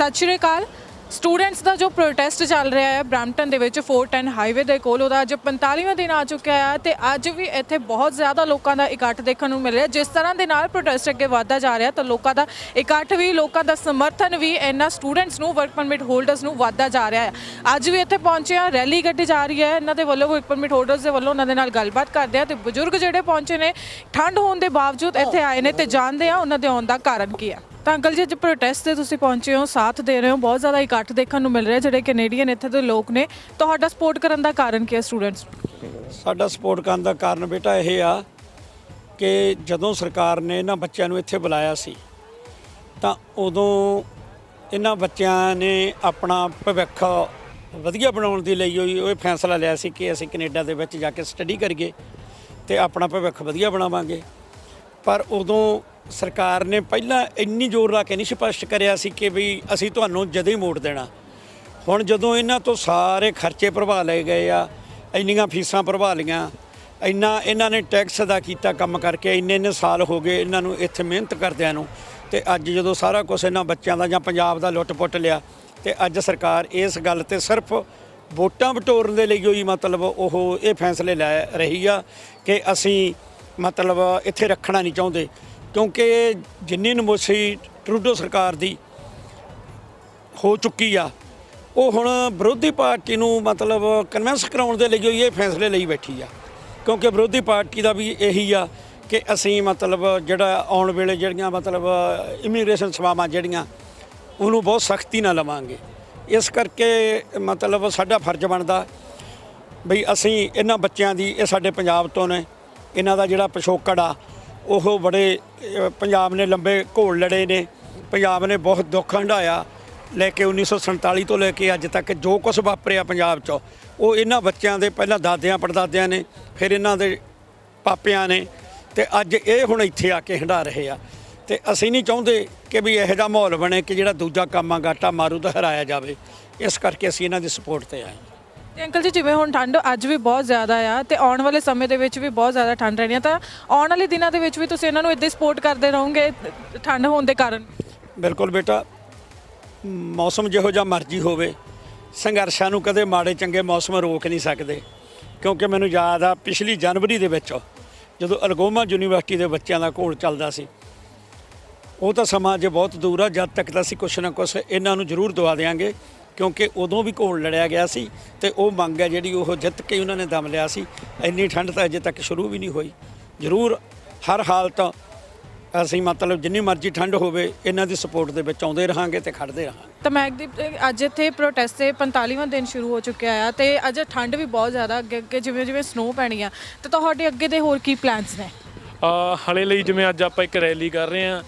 ਸਤਿ ਸ਼੍ਰੀ ਅਕਾਲ। ਸਟੂਡੈਂਟਸ ਦਾ ਜੋ ਪ੍ਰੋਟੈਸਟ ਚੱਲ ਰਿਹਾ ਹੈ ਬ੍ਰੈਂਪਟਨ ਦੇ ਵਿੱਚ 410 ਹਾਈਵੇ ਦੇ ਕੋਲ, ਉਹਦਾ ਅੱਜ 45ਵਾਂ ਦਿਨ ਆ ਚੁੱਕਿਆ ਹੈ ਤੇ ਅੱਜ ਵੀ ਇੱਥੇ ਬਹੁਤ ਜ਼ਿਆਦਾ ਲੋਕਾਂ ਦਾ ਇਕੱਠ ਦੇਖਣ ਨੂੰ ਮਿਲ ਰਿਹਾ ਜਿਸ ਤਰ੍ਹਾਂ ਦੇ ਨਾਲ ਪ੍ਰੋਟੈਸਟ ਅੱਗੇ ਵਧਦਾ ਜਾ ਰਿਹਾ, ਤਾਂ ਲੋਕਾਂ ਦਾ ਇਕੱਠ ਵੀ, ਲੋਕਾਂ ਦਾ ਸਮਰਥਨ ਵੀ, ਇਹਨਾਂ ਸਟੂਡੈਂਟਸ ਨੂੰ ਵਰਕ ਪਰਮਿਟ ਹੋਲਡਰਸ ਨੂੰ ਵਧਦਾ ਜਾ ਰਿਹਾ ਹੈ। ਅੱਜ ਵੀ ਇੱਥੇ ਪਹੁੰਚੇ ਆ ਰੈਲੀ ਕੱਢੀ ਜਾ ਰਹੀ ਹੈ। ਇਹਨਾਂ ਦੇ ਵੱਲੋਂ ਵਰਕ ਪਰਮਿਟ ਹੋਲਡਰਸ ਦੇ ਵੱਲੋਂ ਉਹਨਾਂ ਦੇ ਨਾਲ ਗੱਲਬਾਤ ਕਰਦੇ ਆ ਤੇ ਬਜ਼ੁਰਗ ਜਿਹੜੇ ਪਹੁੰਚੇ ਨੇ ਠੰਡ ਹੋਣ ਦੇ ਬਾਵਜੂਦ ਇੱਥੇ ਆਏ ਨੇ ਤੇ ਜਾਣਦੇ ਆ ਉਹਨਾਂ ਦੇ ਆਉਣ ਦਾ ਕਾਰਨ ਕੀ ਹੈ ਤਾਂ ਅੰਕਲ ਜੀ, ਅੱਜ ਪ੍ਰੋਟੈਸਟ ਤੇ ਤੁਸੀਂ ਪਹੁੰਚੇ ਹੋ, ਸਾਥ ਦੇ ਰਹੇ ਹੋ, ਬਹੁਤ ਜ਼ਿਆਦਾ ਇਕੱਠ ਦੇਖਣ ਨੂੰ ਮਿਲ ਰਿਹਾ ਜਿਹੜੇ ਕੈਨੇਡੀਅਨ ਇੱਥੇ ਦੇ ਲੋਕ ਨੇ। ਤੁਹਾਡਾ ਸਪੋਰਟ ਕਰਨ ਦਾ ਕਾਰਨ ਕੀ ਹੈ ਸਟੂਡੈਂਟਸ ਸਾਡਾ ਸਪੋਰਟ ਕਰਨ ਦਾ ਕਾਰਨ ਬੇਟਾ ਇਹ ਆ ਕਿ ਜਦੋਂ ਸਰਕਾਰ ਨੇ ਇਹਨਾਂ ਬੱਚਿਆਂ ਨੂੰ ਇੱਥੇ ਬੁਲਾਇਆ ਸੀ, ਤਾਂ ਉਦੋਂ ਇਹਨਾਂ ਬੱਚਿਆਂ ਨੇ ਆਪਣਾ ਭਵਿੱਖ ਵਧੀਆ ਬਣਾਉਣ ਦੇ ਲਈ ਉਹ ਫੈਸਲਾ ਲਿਆ ਸੀ ਕਿ ਅਸੀਂ ਕੈਨੇਡਾ ਦੇ ਵਿੱਚ ਜਾ ਕੇ ਸਟੱਡੀ ਕਰੀਏ ਤੇ ਆਪਣਾ ਭਵਿੱਖ ਵਧੀਆ ਬਣਾਵਾਂਗੇ। ਪਰ ਉਦੋਂ ਸਰਕਾਰ ਨੇ ਪਹਿਲਾਂ ਇੰਨੀ ਜ਼ੋਰ ਲਾ ਕੇ ਨਹੀਂ ਸਪਸ਼ਟ ਕਰਿਆ ਸੀ ਕਿ ਵੀ ਅਸੀਂ ਤੁਹਾਨੂੰ ਜਦੇ ਹੀ ਮੋੜ ਦੇਣਾ। ਹੁਣ ਜਦੋਂ ਇਹਨਾਂ ਤੋਂ ਸਾਰੇ ਖਰਚੇ ਭਰਵਾ ਲਏ ਗਏ ਆ, ਇੰਨੀਆਂ ਫੀਸਾਂ ਭਰਵਾ ਲੀਆਂ ਇੰਨਾ ਇਹਨਾਂ ਨੇ ਟੈਕਸ ਦਾ ਕੀਤਾ ਕੰਮ ਕਰਕੇ, ਇੰਨੇ ਇੰਨੇ ਸਾਲ ਹੋ ਗਏ ਇਹਨਾਂ ਨੂੰ ਇੱਥੇ ਮਿਹਨਤ ਕਰਦਿਆਂ ਨੂੰ, ਤੇ ਅੱਜ ਜਦੋਂ ਸਾਰਾ ਕੁਝ ਇਹਨਾਂ ਬੱਚਿਆਂ ਦਾ ਜਾਂ ਪੰਜਾਬ ਦਾ ਲੁੱਟ-ਪੁੱਟ ਲਿਆ, ਤੇ ਅੱਜ ਸਰਕਾਰ ਇਸ ਗੱਲ ਤੇ ਸਿਰਫ ਵੋਟਾਂ ਬਟੋਰਨ ਦੇ ਲਈ ਹੋਈ ਮਤਲਬ ਉਹ ਇਹ ਫੈਸਲੇ ਲੈ ਰਹੀ ਆ ਕਿ ਅਸੀਂ ਮਤਲਬ ਇੱਥੇ ਰੱਖਣਾ ਨਹੀਂ ਚਾਹੁੰਦੇ। ਕਿਉਂਕਿ ਜਿੰਨੀ ਨਮੋਸੀ ਟਰੂਡੋ ਸਰਕਾਰ ਦੀ ਹੋ ਚੁੱਕੀ ਆ, ਉਹ ਹੁਣ ਵਿਰੋਧੀ ਪਾਰਟੀ ਨੂੰ ਮਤਲਬ ਕਨਵਿੰਸ ਕਰਾਉਣ ਦੇ ਲਈ ਇਹ ਫੈਸਲੇ ਲਈ ਬੈਠੀ ਆ। ਕਿਉਂਕਿ ਵਿਰੋਧੀ ਪਾਰਟੀ ਦਾ ਵੀ ਇਹੀ ਆ ਕਿ ਅਸੀਂ ਮਤਲਬ ਜਿਹੜਾ ਆਉਣ ਵੇਲੇ ਜਿਹੜੀਆਂ ਮਤਲਬ ਇਮੀਗ੍ਰੇਸ਼ਨ ਸੇਵਾਵਾਂ ਜਿਹੜੀਆਂ, ਉਹਨੂੰ ਬਹੁਤ ਸਖਤੀ ਨਾਲ ਲਵਾਂਗੇ। ਇਸ ਕਰਕੇ ਮਤਲਬ ਸਾਡਾ ਫਰਜ਼ ਬਣਦਾ ਬਈ ਅਸੀਂ ਇਹਨਾਂ ਬੱਚਿਆਂ ਦੀ, ਇਹ ਸਾਡੇ ਪੰਜਾਬ ਤੋਂ ਨੇ, ਇਹਨਾਂ ਦਾ ਜਿਹੜਾ ਪਿਛੋਕੜ ਆ ਉਹ ਬੜੇ ਪੰਜਾਬ ਨੇ ਲੰਬੇ ਘੋਲ ਲੜੇ ਨੇ। ਪੰਜਾਬ ਨੇ ਬਹੁਤ ਦੁੱਖ ਹੰਢਾਇਆ। ਲੈ ਕੇ 1947 ਤੋਂ ਲੈ ਕੇ ਅੱਜ ਤੱਕ ਜੋ ਕੁਝ ਵਾਪਰਿਆ ਪੰਜਾਬ 'ਚ, ਉਹ ਇਹਨਾਂ ਬੱਚਿਆਂ ਦੇ ਪਹਿਲਾਂ ਦਾਦਿਆਂ, ਪੜਦਾਦਿਆਂ ਨੇ, ਫਿਰ ਇਹਨਾਂ ਦੇ ਪਾਪਿਆਂ ਨੇ। ਤੇ ਅੱਜ ਇਹ ਹੁਣ ਇੱਥੇ ਆ ਕੇ ਹੰਢਾ ਰਹੇ ਆ। ਤੇ ਅਸੀਂ ਨਹੀਂ ਚਾਹੁੰਦੇ ਕਿ ਵੀ ਇਹੋ ਜਿਹਾ ਮਾਹੌਲ ਬਣੇ ਕਿ ਜਿਹੜਾ ਦੂਜਾ ਕਾਮਾ ਗਾਟਾ ਮਾਰੂ ਤਾਂ ਹਰਾਇਆ ਜਾਵੇ। ਇਸ ਕਰਕੇ ਅਸੀਂ ਇਹਨਾਂ ਦੀ ਸਪੋਰਟ ਤੇ ਆਏ ਤੇ ਅੰਕਲ ਜੀ, ਜਿਵੇਂ ਹੁਣ ਠੰਡ ਅੱਜ ਵੀ ਬਹੁਤ ਜ਼ਿਆਦਾ ਆ ਤੇ ਆਉਣ ਵਾਲੇ ਸਮੇਂ ਦੇ ਵਿੱਚ ਵੀ ਬਹੁਤ ਜ਼ਿਆਦਾ ਠੰਡ ਰਹਿਣੀ ਆ, ਤਾਂ ਆਉਣ ਵਾਲੇ ਦਿਨਾਂ ਦੇ ਵਿੱਚ ਵੀ ਤੁਸੀਂ ਇਹਨਾਂ ਨੂੰ ਇਦਾਂ ਸਪੋਰਟ ਕਰਦੇ ਰਹੋਗੇ ਠੰਡ ਹੋਣ ਦੇ ਕਾਰਨ? ਬਿਲਕੁਲ ਬੇਟਾ, ਮੌਸਮ ਜਿਹੋ ਜਿਹਾ ਮਰਜ਼ੀ ਹੋਵੇ, ਸੰਘਰਸ਼ਾਂ ਨੂੰ ਕਦੇ ਮਾੜੇ ਚੰਗੇ ਮੌਸਮ ਰੋਕ ਨਹੀਂ ਸਕਦੇ, ਕਿਉਂਕਿ ਮੈਨੂੰ ਯਾਦ ਆ ਪਿਛਲੀ ਜਨਵਰੀ ਦੇ ਵਿੱਚ ਜਦੋਂ ਅਲਗੋਮਾ ਯੂਨੀਵਰਸਿਟੀ ਦੇ ਬੱਚਿਆਂ ਦਾ ਘੋਲ ਚੱਲਦਾ ਸੀ, ਉਹ ਤਾਂ ਸਮਾਂ ਜੇ ਬਹੁਤ ਦੂਰ ਆ, ਜਦ ਤੱਕ ਤਾਂ ਅਸੀਂ ਕੁਛ ਨਾ ਕੁਛ ਇਹਨਾਂ ਨੂੰ ਜ਼ਰੂਰ ਦਵਾ ਦੇਵਾਂਗੇ ਕਿਉਂਕਿ ਉਦੋਂ ਵੀ ਘੋਲ ਲੜਿਆ ਗਿਆ ਸੀ ਤੇ ਉਹ ਮੰਗ ਹੈ ਜਿਹੜੀ ਉਹ ਜਿੱਤ ਕੇ ਉਹਨਾਂ ਨੇ ਦਮ ਲਿਆ ਸੀ। ਇੰਨੀ ਠੰਡ ਤਾਂ ਅਜੇ ਤੱਕ ਸ਼ੁਰੂ ਵੀ ਨਹੀਂ ਹੋਈ। ਜ਼ਰੂਰ ਹਰ ਹਾਲਤ ਅਸੀਂ ਮਤਲਬ ਜਿੰਨੀ ਮਰਜ਼ੀ ਠੰਡ ਹੋਵੇ ਇਹਨਾਂ ਦੀ ਸਪੋਰਟ ਦੇ ਵਿੱਚ ਆਉਂਦੇ ਰਹਾਂਗੇ ਤੇ ਖੜਦੇ ਰਹਾਂਗੇ। ਤਾਂ ਮੈਗਦੀਪ ਅੱਜ ਇੱਥੇ ਪ੍ਰੋਟੈਸਟ ਦੇ 45ਵਾਂ ਦਿਨ ਸ਼ੁਰੂ ਹੋ ਚੁੱਕਿਆ ਆ ਤੇ ਅੱਜ ਠੰਡ ਵੀ ਬਹੁਤ ਜ਼ਿਆਦਾ ਅੱਗੇ ਅੱਗੇ ਜਿਵੇਂ ਜਿਵੇਂ ਸਨੋ ਪੈਣੀ ਆ। ਤੇ ਤੁਹਾਡੇ ਅੱਗੇ ਦੇ ਹੋਰ ਕੀ ਪਲਾਨਸ ਨੇ? ਹਲੇ ਲਈ ਜਿਵੇਂ ਅੱਜ ਆਪਾਂ ਇੱਕ ਰੈਲੀ ਕਰ ਰਹੇ ਆ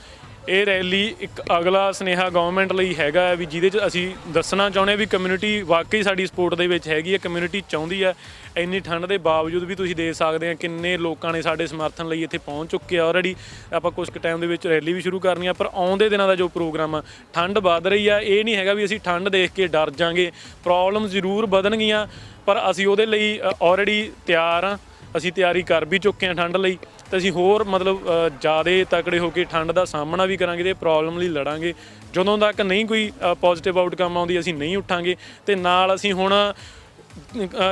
ਇਹ ਰੈਲੀ ਇੱਕ ਅਗਲਾ ਸਨੇਹਾ ਗਵਰਨਮੈਂਟ ਲਈ ਹੈਗਾ ਵੀ ਜਿਹਦੇ 'ਚ ਅਸੀਂ ਦੱਸਣਾ ਚਾਹੁੰਦੇ ਹਾਂ ਵੀ ਕਮਿਊਨਿਟੀ ਵਾਕਈ ਸਾਡੀ ਸਪੋਰਟ ਦੇ ਵਿੱਚ ਹੈਗੀ ਹੈ ਕਮਿਊਨਿਟੀ ਚਾਹੁੰਦੀ ਹੈ। ਇੰਨੀ ਠੰਡ ਦੇ ਬਾਵਜੂਦ ਵੀ ਤੁਸੀਂ ਦੇਖ ਸਕਦੇ ਆ ਕਿੰਨੇ ਲੋਕਾਂ ਨੇ ਸਾਡੇ ਸਮਰਥਨ ਲਈ ਇੱਥੇ ਪਹੁੰਚ ਚੁੱਕੇ ਆ। ਆਲਰੇਡੀ ਆਪਾਂ ਕੁਝ ਕੁ ਟਾਈਮ ਦੇ ਵਿੱਚ ਰੈਲੀ ਵੀ ਸ਼ੁਰੂ ਕਰਨੀ ਆ, ਪਰ ਆਉਂਦੇ ਦਿਨਾਂ ਦਾ ਜੋ ਪ੍ਰੋਗਰਾਮ ਆ, ਠੰਡ ਵੱਧ ਰਹੀ ਆ। ਇਹ ਨਹੀਂ ਹੈਗਾ ਵੀ ਅਸੀਂ ਠੰਡ ਦੇਖ ਕੇ ਡਰ ਜਾਾਂਗੇ। ਪ੍ਰੋਬਲਮ ਜ਼ਰੂਰ ਵਧਣਗੀਆਂ, ਪਰ ਅਸੀਂ ਉਹਦੇ ਲਈ ਆਲਰੇਡੀ ਤਿਆਰ ਆ। ਅਸੀਂ ਤਿਆਰੀ ਕਰ ਵੀ ਚੁੱਕੇ ਹਾਂ ਠੰਡ ਲਈ। ਤੇ ਅਸੀਂ ਹੋਰ ਮਤਲਬ ਜ਼ਿਆਦਾ ਤਕੜੇ ਹੋ ਕੇ ਠੰਡ ਦਾ ਸਾਹਮਣਾ ਵੀ ਕਰਾਂਗੇ ਤੇ ਪ੍ਰੋਬਲਮ ਲਈ ਲੜਾਂਗੇ। ਜਦੋਂ ਤੱਕ ਨਹੀਂ ਕੋਈ ਪੋਜ਼ਿਟਿਵ ਆਊਟਕਮ ਆਉਂਦੀ, ਅਸੀਂ ਨਹੀਂ ਉੱਠਾਂਗੇ। ਤੇ ਨਾਲ ਅਸੀਂ ਹੁਣ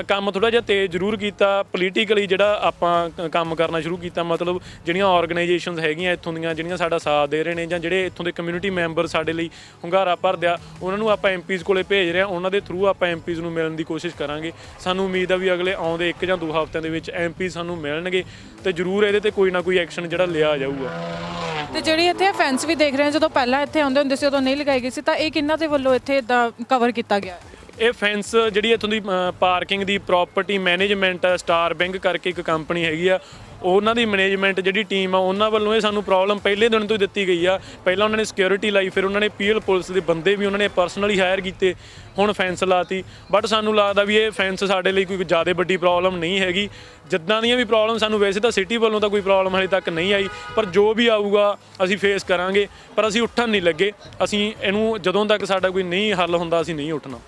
ਕੰਮ ਥੋੜਾ ਜਿਹਾ ਤੇਜ਼ ਜ਼ਰੂਰ ਕੀਤਾ। ਪੋਲੀਟੀਕਲੀ ਜਿਹੜਾ ਆਪਾਂ ਕੰਮ ਕਰਨਾ ਸ਼ੁਰੂ ਕੀਤਾ, ਮਤਲਬ ਜਿਹੜੀਆਂ ਆਰਗੇਨਾਈਜੇਸ਼ਨਸ ਹੈਗੀਆਂ ਇੱਥੋਂ ਦੀਆਂ, ਜਿਹੜੀਆਂ ਸਾਡਾ ਸਾਥ ਦੇ ਰਹੇ ਨੇ ਜਾਂ ਜਿਹੜੇ ਇੱਥੋਂ ਦੇ ਕਮਿਊਨਿਟੀ ਮੈਂਬਰ ਸਾਡੇ ਲਈ ਹੁੰਗਾਰਾ ਭਰਦੇ ਆ ਉਹਨਾਂ ਨੂੰ ਆਪਾਂ ਐਮਪੀਜ਼ ਕੋਲੇ ਭੇਜ ਰਹੇ ਆ ਉਹਨਾਂ ਦੇ ਥਰੂ ਆਪਾਂ ਐਮਪੀਜ਼ ਨੂੰ ਮਿਲਣ ਦੀ ਕੋਸ਼ਿਸ਼ ਕਰਾਂਗੇ। ਸਾਨੂੰ ਉਮੀਦ ਆ ਵੀ ਅਗਲੇ ਆਉਂਦੇ ਇੱਕ ਜਾਂ ਦੋ ਹਫ਼ਤਿਆਂ ਦੇ ਵਿੱਚ ਐਮਪੀ ਸਾਨੂੰ ਮਿਲਣਗੇ ਤੇ ਜ਼ਰੂਰ ਇਹਦੇ ਤੇ ਕੋਈ ਨਾ ਕੋਈ ਐਕਸ਼ਨ ਜਿਹੜਾ ਲਿਆ ਜਾਊਗਾ। ਤੇ ਜਿਹੜੀ ਇੱਥੇ ਫੈਂਸ ਵੀ ਦੇਖ ਰਹੇ ਹਾਂ, ਜਦੋਂ ਪਹਿਲਾਂ ਇੱਥੇ ਆਉਂਦੇ ਹੁੰਦੇ ਸੀ, ਉਦੋਂ ਨਹੀਂ ਲਗਾਈ ਗਈ ਸੀ, ਤਾਂ ਇਹ ਕਿੰਨਾ ਦੇ ਵੱਲੋਂ ਇੱਥੇ ਦਾ ਕਵਰ ਕੀਤਾ ਗਿਆ? ਹੈ? ਇਹ ਫੈਂਸ ਜਿਹੜੀ ਇੱਥੋਂ ਦੀ ਪਾਰਕਿੰਗ ਦੀ ਪ੍ਰਾਪਰਟੀ ਮੈਨੇਜਮੈਂਟ ਸਟਾਰ ਬੈਂਕ ਕਰਕੇ ਇੱਕ ਕੰਪਨੀ ਹੈਗੀ ਆ, ਉਹਨਾਂ ਦੀ ਮੈਨੇਜਮੈਂਟ ਜਿਹੜੀ ਟੀਮ ਆ, ਉਹਨਾਂ ਵੱਲੋਂ ਇਹ ਸਾਨੂੰ ਪ੍ਰੋਬਲਮ ਪਹਿਲੇ ਦਿਨ ਤੋਂ ਹੀ ਦਿੱਤੀ ਗਈ ਆ। ਪਹਿਲਾਂ ਉਹਨਾਂ ਨੇ ਸਿਕਿਉਰਿਟੀ ਲਾਈ, ਫਿਰ ਉਹਨਾਂ ਨੇ ਪੀਐਲ ਪੁਲਿਸ ਦੇ ਬੰਦੇ ਵੀ ਉਹਨਾਂ ਨੇ ਪਰਸਨਲੀ ਹਾਇਰ ਕੀਤੇ, ਹੁਣ ਫੈਂਸ ਲਾਤੀ। ਬਟ ਸਾਨੂੰ ਲੱਗਦਾ ਵੀ ਇਹ ਫੈਂਸ ਸਾਡੇ ਲਈ ਕੋਈ ਜ਼ਿਆਦਾ ਵੱਡੀ ਪ੍ਰੋਬਲਮ ਨਹੀਂ ਹੈਗੀ। ਜਿੱਦਾਂ ਦੀਆਂ ਵੀ ਪ੍ਰੋਬਲਮ ਸਾਨੂੰ ਵੈਸੇ ਤਾਂ ਸਿਟੀ ਵੱਲੋਂ ਤਾਂ ਕੋਈ ਪ੍ਰੋਬਲਮ ਹਲੇ ਤੱਕ ਨਹੀਂ ਆਈ, ਪਰ ਜੋ ਵੀ ਆਊਗਾ ਅਸੀਂ ਫੇਸ ਕਰਾਂਗੇ, ਪਰ ਅਸੀਂ ਉੱਠਣ ਨਹੀਂ ਲੱਗੇ। ਅਸੀਂ ਇਹਨੂੰ ਜਦੋਂ ਤੱਕ ਸਾਡਾ ਕੋਈ ਨਹੀਂ ਹੱਲ ਹੁੰਦਾ, ਅਸੀਂ ਨਹੀਂ ਉੱਠਣਾ।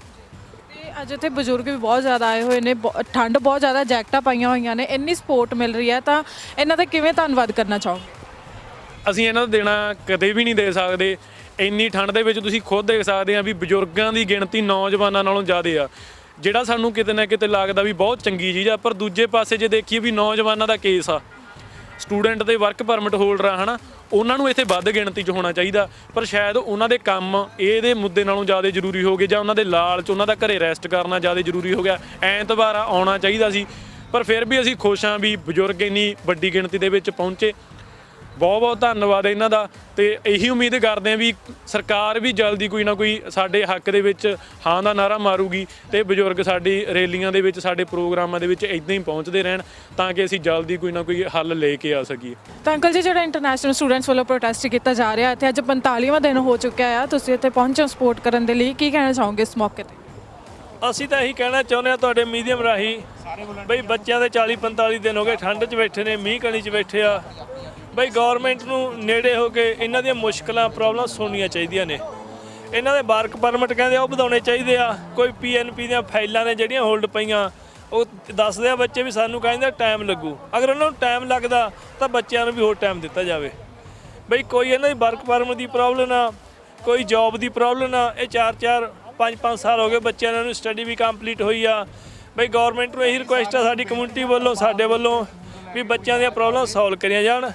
ਅੱਜ ਇੱਥੇ ਬਜ਼ੁਰਗ ਵੀ ਬਹੁਤ ਜ਼ਿਆਦਾ ਆਏ ਹੋਏ ਨੇ, ਬਹੁ- ਠੰਡ ਬਹੁਤ ਜ਼ਿਆਦਾ, ਜੈਕਟਾਂ ਪਾਈਆਂ ਹੋਈਆਂ ਨੇ, ਇੰਨੀ ਸਪੋਰਟ ਮਿਲ ਰਹੀ ਹੈ, ਤਾਂ ਇਹਨਾਂ ਦਾ ਕਿਵੇਂ ਧੰਨਵਾਦ ਕਰਨਾ ਚਾਹੋਗੇ? ਅਸੀਂ ਇਹਨਾਂ ਦਾ ਦੇਣਾ ਕਦੇ ਵੀ ਨਹੀਂ ਦੇ ਸਕਦੇ। ਇੰਨੀ ਠੰਡ ਦੇ ਵਿੱਚ ਤੁਸੀਂ ਖੁਦ ਦੇਖ ਸਕਦੇ ਆ ਵੀ ਬਜ਼ੁਰਗਾਂ ਦੀ ਗਿਣਤੀ ਨੌਜਵਾਨਾਂ ਨਾਲੋਂ ਜ਼ਿਆਦਾ ਆ। ਜਿਹੜਾ ਸਾਨੂੰ ਕਿਤੇ ਨਾ ਕਿਤੇ ਲੱਗਦਾ ਵੀ ਬਹੁਤ ਚੰਗੀ ਚੀਜ਼ ਆ, ਪਰ ਦੂਜੇ ਪਾਸੇ ਜੇ ਦੇਖੀਏ ਵੀ ਨੌਜਵਾਨਾਂ ਦਾ ਕੇਸ ਆ। ਸਟੂਡੈਂਟ ਦੇ ਵਰਕ ਪਰਮਿਟ ਹੋਲਡਰ ਆ, ਹਨਾ? ਉਹਨਾਂ ਨੂੰ ਇੱਥੇ ਵੱਧ ਗਿਣਤੀ 'ਚ ਹੋਣਾ ਚਾਹੀਦਾ, ਪਰ ਸ਼ਾਇਦ ਉਹਨਾਂ ਦੇ ਕੰਮ ਇਹਦੇ ਮੁੱਦੇ ਨਾਲੋਂ ਜ਼ਿਆਦਾ ਜ਼ਰੂਰੀ ਹੋ ਗਏ ਜਾਂ ਉਹਨਾਂ ਦੇ ਲਾਲਚ, ਉਹਨਾਂ ਦਾ ਘਰੇ ਰੈਸਟ ਕਰਨਾ ਜ਼ਿਆਦਾ ਜ਼ਰੂਰੀ ਹੋ ਗਿਆ, ਐਤਵਾਰ ਆਉਣਾ ਚਾਹੀਦਾ ਸੀ। ਪਰ ਫਿਰ ਵੀ ਅਸੀਂ ਖੁਸ਼ ਹਾਂ ਵੀ ਬਜ਼ੁਰਗ ਇੰਨੀ ਵੱਡੀ ਗਿਣਤੀ ਦੇ ਵਿੱਚ ਪਹੁੰਚੇ। ਬਹੁਤ ਬਹੁਤ ਧੰਨਵਾਦ ਇਹਨਾਂ ਦਾ ਤੇ ਇਹੀ ਉਮੀਦ ਕਰਦੇ ਹਾਂ ਵੀ ਸਰਕਾਰ ਵੀ ਜਲਦੀ ਕੋਈ ਨਾ ਕੋਈ ਸਾਡੇ ਹੱਕ ਦੇ ਵਿੱਚ ਹਾਂ ਦਾ ਨਾਰਾ ਮਾਰੂਗੀ ਤੇ ਬਜ਼ੁਰਗ ਸਾਡੀ ਰੈਲੀਆਂ ਦੇ ਵਿੱਚ ਸਾਡੇ ਪ੍ਰੋਗਰਾਮਾਂ ਦੇ ਵਿੱਚ ਇਦਾਂ ਹੀ ਪਹੁੰਚਦੇ ਰਹਿਣ ਤਾਂ ਕਿ ਅਸੀਂ ਜਲਦੀ ਕੋਈ ਨਾ ਕੋਈ ਹੱਲ ਲੈ ਕੇ ਆ ਸਕੀਏ। ਤਾਂ ਅੰਕਲ ਜੀ ਜਿਹੜਾ ਇੰਟਰਨੈਸ਼ਨਲ ਸਟੂਡੈਂਟਸ ਵੱਲੋਂ ਪ੍ਰੋਟੈਸਟ ਕੀਤਾ ਜਾ ਰਿਹਾ ਇੱਥੇ ਅੱਜ 45ਵਾਂ ਦਿਨ ਹੋ ਚੁੱਕਿਆ ਆ ਤੁਸੀਂ ਇੱਥੇ ਪਹੁੰਚੇ ਸਪੋਰਟ ਕਰਨ ਦੇ ਲਈ ਕੀ ਕਹਿਣਾ ਚਾਹੋਗੇ ਇਸ ਮੌਕੇ ਤੇ? ਅਸੀਂ ਤਾਂ ਇਹੀ ਕਹਿਣਾ ਚਾਹੁੰਦੇ ਆ ਤੁਹਾਡੇ ਮੀਡੀਅਮ ਰਾਹੀਂ ਬਈ ਬੱਚਿਆਂ ਦੇ 40 45 ਦਿਨ ਹੋ ਗਏ ਠੰਡ 'ਚ ਬੈਠੇ ਨੇ ਮੀਂਹ ਕਣੀ 'ਚ ਬੈਠੇ ਆ। ਬਈ ਗਵਰਨਮੈਂਟ ਨੂੰ ਨੇੜੇ ਹੋ ਕੇ ਇਹਨਾਂ ਦੀਆਂ ਮੁਸ਼ਕਲਾਂ ਪ੍ਰੋਬਲਮ ਸੁਣਨੀਆਂ ਚਾਹੀਦੀਆਂ ਨੇ। ਇਹਨਾਂ ਦੇ ਵਰਕ ਪਰਮਿਟ ਕਹਿੰਦੇ ਆ, ਉਹ ਵਧਾਉਣੇ ਚਾਹੀਦੇ ਆ। ਕੋਈ ਪੀਐਨਪੀ ਦੀਆਂ ਫਾਈਲਾਂ ਨੇ ਜਿਹੜੀਆਂ ਹੋਲਡ ਪਈਆਂ, ਉਹ ਦੱਸਦੇ ਆ ਬੱਚੇ ਵੀ ਸਾਨੂੰ ਕਹਿੰਦੇ ਟਾਈਮ ਲੱਗੂ। ਅਗਰ ਉਹਨਾਂ ਨੂੰ ਟਾਈਮ ਲੱਗਦਾ, ਤਾਂ ਬੱਚਿਆਂ ਨੂੰ ਵੀ ਹੋਰ ਟਾਈਮ ਦਿੱਤਾ ਜਾਵੇ। ਬਈ ਕੋਈ ਇਹਨਾਂ ਦੀ ਵਰਕ ਪਰਮਿਟ ਦੀ ਪ੍ਰੋਬਲਮ ਆ, ਕੋਈ ਜੌਬ ਦੀ ਪ੍ਰੋਬਲਮ ਆ, ਇਹ 4-4 5-5 ਸਾਲ ਹੋ ਗਏ ਬੱਚਿਆਂ ਨੂੰ ਸਟੱਡੀ ਵੀ ਕੰਪਲੀਟ ਹੋਈ ਆ। ਬਈ ਗਵਰਨਮੈਂਟ ਨੂੰ ਇਹੀ ਰਿਕੁਐਸਟ ਆ, ਸਾਡੀ ਕਮਿਊਨਿਟੀ ਵੱਲੋਂ, ਸਾਡੇ ਵੱਲੋਂ ਵੀ ਬੱਚਿਆਂ ਦੀਆਂ ਪ੍ਰੋਬਲਮ ਸੋਲਵ ਕਰੀਆਂ ਜਾਣ।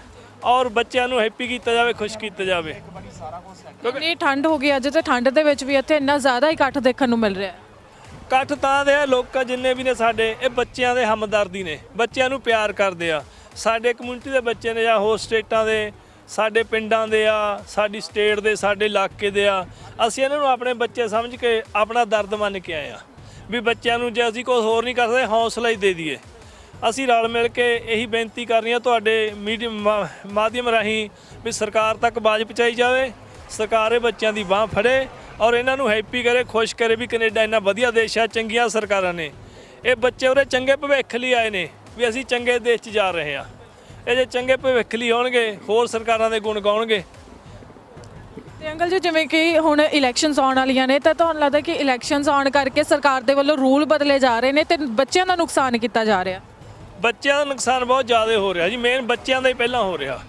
ਔਰ ਬੱਚਿਆਂ ਨੂੰ ਹੈਪੀ ਕੀਤਾ ਜਾਵੇ ਖੁਸ਼ ਕੀਤਾ ਜਾਵੇ। ਇੰਨੀ ਠੰਡ ਹੋ ਗਈ ਅੱਜ ਤੇ ਠੰਡ ਦੇ ਵਿੱਚ ਵੀ ਇੱਥੇ ਇੰਨਾ ਜ਼ਿਆਦਾ ਇਕੱਠ ਦੇਖਣ ਨੂੰ ਮਿਲ ਰਿਹਾ ਹੈ। ਇਕੱਠ ਤਾਂ ਦੇ ਆ ਲੋਕਾਂ ਜਿੰਨੇ ਵੀ ਨੇ ਸਾਡੇ ਇਹ ਬੱਚਿਆਂ ਦੇ ਹਮਦਰਦੀ ਨੇ ਬੱਚਿਆਂ ਨੂੰ ਪਿਆਰ ਕਰਦੇ ਆ। ਸਾਡੇ ਕਮਿਊਨਿਟੀ ਦੇ ਬੱਚੇ ਨੇ ਜਾਂ ਹੋਰ ਸਟੇਟਾਂ ਦੇ ਸਾਡੇ ਪਿੰਡਾਂ ਦੇ ਆ ਸਾਡੀ ਸਟੇਟ ਦੇ ਸਾਡੇ ਇਲਾਕੇ ਦੇ ਆ ਅਸੀਂ ਇਹਨਾਂ ਨੂੰ ਆਪਣੇ ਬੱਚੇ ਸਮਝ ਕੇ ਆਪਣਾ ਦਰਦ ਮੰਨ ਕੇ ਆਏ ਆ। ਵੀ ਬੱਚਿਆਂ ਨੂੰ ਜੇ ਅਸੀਂ ਕੁਝ ਹੋਰ ਨਹੀਂ ਕਰ ਸਕਦੇ ਹੌਸਲਾ ਹੀ ਦੇ ਦਈਏ। ਅਸੀਂ ਰਲ ਮਿਲ ਕੇ ਇਹੀ ਬੇਨਤੀ ਕਰ ਰਹੀ ਹਾਂ ਤੁਹਾਡੇ ਮੀਡੀਅਮ ਮਾ- ਮਾਧਿਅਮ ਰਾਹੀਂ ਵੀ ਸਰਕਾਰ ਤੱਕ ਆਵਾਜ਼ ਪਹੁੰਚਾਈ ਜਾਵੇ, ਸਰਕਾਰ ਇਹ ਬੱਚਿਆਂ ਦੀ ਬਾਹ ਫੜੇ ਔਰ ਇਹਨਾਂ ਨੂੰ ਹੈਪੀ ਕਰੇ, ਖੁਸ਼ ਕਰੇ ਵੀ ਕੈਨੇਡਾ ਇੰਨਾ ਵਧੀਆ ਦੇਸ਼ ਆ ਚੰਗੀਆਂ ਸਰਕਾਰਾਂ ਨੇ। ਇਹ ਬੱਚੇ ਉਹਦੇ ਚੰਗੇ ਭਵਿੱਖ ਲਈ ਆਏ ਨੇ ਵੀ ਅਸੀਂ ਚੰਗੇ ਦੇਸ਼ 'ਚ ਜਾ ਰਹੇ ਹਾਂ। ਇਹ ਜੇ ਚੰਗੇ ਭਵਿੱਖ ਲਈ ਹੋਣਗੇ ਹੋਰ ਸਰਕਾਰਾਂ ਦੇ ਗੁਣ ਗਾਉਣਗੇ। ਤੇ ਅੰਕਲ ਜੀ, ਜਿਵੇਂ ਕਿ ਹੁਣ ਇਲੈਕਸ਼ਨਸ ਆਉਣ ਵਾਲੀਆਂ ਨੇ, ਤਾਂ ਤੁਹਾਨੂੰ ਲੱਗਦਾ ਕਿ ਇਲੈਕਸ਼ਨਸ ਆਉਣ ਕਰਕੇ ਸਰਕਾਰ ਦੇ ਵੱਲੋਂ ਰੂਲ ਬਦਲੇ ਜਾ ਰਹੇ ਨੇ ਤੇ ਬੱਚਿਆਂ ਦਾ ਨੁਕਸਾਨ ਕੀਤਾ ਜਾ ਰਿਹਾ? ਬੱਚਿਆਂ ਦਾ ਨੁਕਸਾਨ ਬਹੁਤ ਜ਼ਿਆਦਾ ਹੋ ਰਿਹਾ ਜੀ ਮੇਨ ਬੱਚਿਆਂ ਦਾ ਹੀ ਪਹਿਲਾਂ ਹੋ ਰਿਹਾ।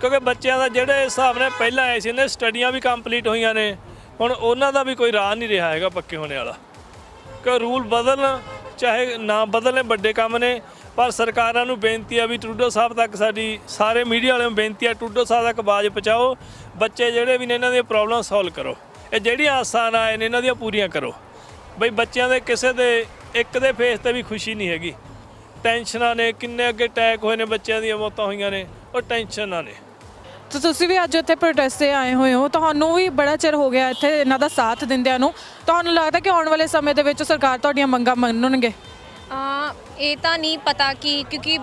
ਕਿਉਂਕਿ ਬੱਚਿਆਂ ਦਾ ਜਿਹੜੇ ਹਿਸਾਬ ਨਾਲ ਪਹਿਲਾਂ ਆਏ ਸੀ ਨੇ ਸਟੱਡੀਆਂ ਵੀ ਕੰਪਲੀਟ ਹੋਈਆਂ ਨੇ, ਹੁਣ ਉਹਨਾਂ ਦਾ ਵੀ ਕੋਈ ਰਾਹ ਨਹੀਂ ਰਿਹਾ ਹੈਗਾ ਪੱਕੇ ਹੋਣੇ ਵਾਲਾ। ਕਿ ਰੂਲ ਬਦਲਣ, ਚਾਹੇ ਨਾ ਬਦਲਣੇ, ਵੱਡੇ ਕੰਮ ਨੇ, ਪਰ ਸਰਕਾਰਾਂ ਨੂੰ ਬੇਨਤੀ ਆ ਵੀ ਟਰੂਡੋ ਸਾਹਿਬ ਤੱਕ ਸਾਡੀ, ਸਾਰੇ ਮੀਡੀਆ ਵਾਲਿਆਂ ਨੂੰ ਬੇਨਤੀ ਆ, ਟਰੂਡੋ ਸਾਹਿਬ ਤੱਕ ਆਵਾਜ਼ ਪਹੁੰਚਾਓ, ਬੱਚੇ ਜਿਹੜੇ ਵੀ ਨੇ ਇਹਨਾਂ ਦੀਆਂ ਪ੍ਰੋਬਲਮ ਸੋਲਵ ਕਰੋ। ਇਹ ਜਿਹੜੀਆਂ ਆਸਾਨ ਆਏ ਨੇ, ਇਹਨਾਂ ਦੀਆਂ ਪੂਰੀਆਂ ਕਰੋ। ਬਈ ਬੱਚਿਆਂ ਦੇ ਕਿਸੇ ਦੇ ਇੱਕ ਦੇ ਫੇਸ ਤੇ ਵੀ ਖੁਸ਼ੀ ਨਹੀਂ ਹੈਗੀ। ਟੈਨਸ਼ਨਾਂ ਨੇ ਕਿੰਨੇ ਅੱਗੇ ਅਟੈਕ ਹੋਏ ਨੇ ਬੱਚਿਆਂ ਦੀਆਂ ਮੌਤਾਂ ਹੋਈਆਂ ਨੇ ਉਹ ਟੈਨਸ਼ਨਾਂ ਨੇ। ਤੇ ਤੁਸੀਂ ਵੀ ਅੱਜ ਇੱਥੇ ਪ੍ਰੋਟੈਸਟ ਤੇ ਆਏ ਹੋਏ ਹੋ ਤੁਹਾਨੂੰ ਵੀ ਬੜਾ ਚਿਰ ਹੋ ਗਿਆ ਇੱਥੇ ਇਹਨਾਂ ਦਾ ਸਾਥ ਦਿੰਦਿਆਂ ਨੂੰ। ਤੁਹਾਨੂੰ ਲੱਗਦਾ ਕਿ ਆਉਣ ਵਾਲੇ ਸਮੇਂ ਦੇ ਵਿੱਚ ਸਰਕਾਰ ਤੁਹਾਡੀਆਂ ਮੰਗਾਂ ਮੰਨਣਗੇ? ਆ ਇਹ ਤਾਂ ਨਹੀਂ ਪਤਾ ਕਿ ਕਿਉਂਕਿ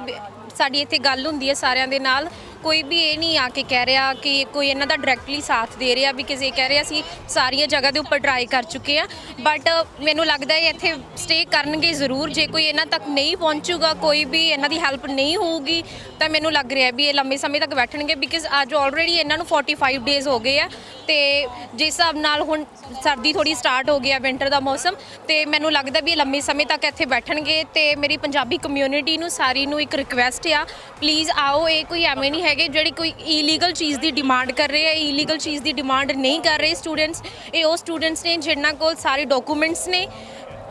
ਸਾਡੀ ਇੱਥੇ ਗੱਲ ਹੁੰਦੀ ਹੈ ਸਾਰਿਆਂ ਦੇ ਨਾਲ। ਕੋਈ ਵੀ ਇਹ ਨਹੀਂ ਆ ਕੇ ਕਹਿ ਰਿਹਾ ਕਿ ਕੋਈ ਇਹਨਾਂ ਦਾ ਡਾਇਰੈਕਟਲੀ ਸਾਥ ਦੇ ਰਿਹਾ ਵੀ ਕਿਸੇ ਕਹਿ ਰਿਹਾ ਸੀ ਸਾਰੀਆਂ ਜਗ੍ਹਾ ਦੇ ਉੱਪਰ ਟਰਾਈ ਕਰ ਚੁੱਕੇ ਆ। ਬਟ ਮੈਨੂੰ ਲੱਗਦਾ ਹੈ ਇੱਥੇ ਸਟੇ ਕਰਨਗੇ ਜ਼ਰੂਰ। ਜੇ ਕੋਈ ਇਹਨਾਂ ਤੱਕ ਨਹੀਂ ਪਹੁੰਚੂਗਾ, ਕੋਈ ਵੀ ਇਹਨਾਂ ਦੀ ਹੈਲਪ ਨਹੀਂ ਹੋਊਗੀ, ਤਾਂ ਮੈਨੂੰ ਲੱਗ ਰਿਹਾ ਵੀ ਇਹ ਲੰਬੇ ਸਮੇਂ ਤੱਕ ਬੈਠਣਗੇ ਬਿਕਾਜ਼ ਅੱਜ ਆਲਰੇਡੀ ਇਹਨਾਂ ਨੂੰ 45 ਡੇਜ਼ ਹੋ ਗਏ ਆ। ਤੇ ਜਿਸ ਹਿਸਾਬ ਨਾਲ ਹੁਣ ਸਰਦੀ ਥੋੜੀ ਸਟਾਰਟ ਹੋ ਗਈ ਆ ਵਿੰਟਰ ਦਾ ਮੌਸਮ, ਤੇ ਮੈਨੂੰ ਲੱਗਦਾ ਵੀ ਇਹ ਲੰਬੇ ਸਮੇਂ ਤੱਕ ਇੱਥੇ ਬੈਠਣਗੇ। ਤੇ ਮੇਰੀ ਪੰਜਾਬੀ ਕਮਿਊਨਿਟੀ ਨੂੰ, ਸਾਰੀ ਨੂੰ ਇੱਕ ਰਿਕੁਐਸਟ ਆ ਪਲੀਜ਼ ਆਓ, ਇਹ ਕੋਈ ਐਵੇਂ ਨਹੀਂ ਹੈ ਹੈਗੇ ਜਿਹੜੀ ਕੋਈ ਇਲੀਗਲ ਚੀਜ਼ ਦੀ ਡਿਮਾਂਡ ਕਰ ਰਹੇ ਆ ਇਲੀਗਲ ਚੀਜ਼ ਦੀ ਡਿਮਾਂਡ ਨਹੀਂ ਕਰ ਰਹੇ ਸਟੂਡੈਂਟਸ ਇਹ ਉਹ ਸਟੂਡੈਂਟਸ ਨੇ ਜਿਨ੍ਹਾਂ ਕੋਲ ਸਾਰੇ ਡਾਕੂਮੈਂਟਸ ਨੇ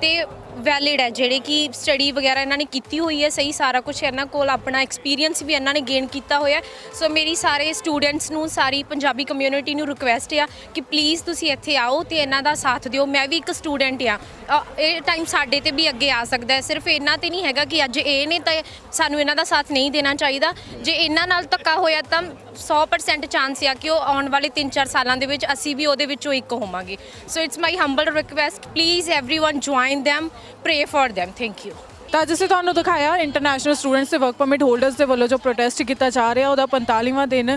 ਤੇ ਵੈਲਿਡ ਹੈ ਜਿਹੜੇ ਕਿ ਸਟੱਡੀ ਵਗੈਰਾ ਇਹਨਾਂ ਨੇ ਕੀਤੀ ਹੋਈ ਹੈ ਸਹੀ ਸਾਰਾ ਕੁਝ ਇਹਨਾਂ ਕੋਲ ਆਪਣਾ ਐਕਸਪੀਰੀਅੰਸ ਵੀ ਇਹਨਾਂ ਨੇ ਗੇਨ ਕੀਤਾ ਹੋਇਆ ਸੋ ਮੇਰੀ ਸਾਰੇ ਸਟੂਡੈਂਟਸ ਨੂੰ ਸਾਰੀ ਪੰਜਾਬੀ ਕਮਿਊਨਿਟੀ ਨੂੰ ਰਿਕੁਐਸਟ ਆ ਕਿ ਪਲੀਜ਼ ਤੁਸੀਂ ਇੱਥੇ ਆਓ ਤੇ ਇਹਨਾਂ ਦਾ ਸਾਥ ਦਿਓ ਮੈਂ ਵੀ ਇੱਕ ਸਟੂਡੈਂਟ ਆ ਅ, ਇਹ ਟਾਈਮ ਸਾਡੇ ਤੇ ਵੀ ਅੱਗੇ ਆ ਸਕਦਾ ਹੈ ਸਿਰਫ ਇਹਨਾਂ ਤੇ ਨਹੀਂ ਹੈਗਾ ਕਿ ਅੱਜ ਇਹ ਨੇ ਤਾਂ ਸਾਨੂੰ ਇਹਨਾਂ ਦਾ ਸਾਥ ਨਹੀਂ ਦੇਣਾ ਚਾਹੀਦਾ ਜੇ ਇਹਨਾਂ ਨਾਲ ਧੱਕਾ ਹੋਇਆ ਤਾਂ 100% ਚਾਂਸ ਆ ਕਿ ਉਹ ਆਉਣ ਵਾਲੇ 3-4 ਸਾਲਾਂ ਦੇ ਵਿੱਚ ਅਸੀਂ ਵੀ ਉਹਦੇ ਵਿੱਚੋਂ ਇੱਕ ਹੋਵਾਂਗੇ so it's my humble request please everyone join them pray for them. Thank you ਤਾਂ ਜਿਵੇਂ ਤੁਹਾਨੂੰ ਦਿਖਾਇਆ ਇੰਟਰਨੈਸ਼ਨਲ ਸਟੂਡੈਂਟਸ ਤੇ ਵਰਕ ਪਰਮਿਟ ਹੋਲਡਰਸ ਦੇ ਵੱਲੋਂ ਜੋ ਪ੍ਰੋਟੈਸਟ ਕੀਤਾ ਜਾ ਰਿਹਾ, ਉਹਦਾ 45ਵਾਂ ਦਿਨ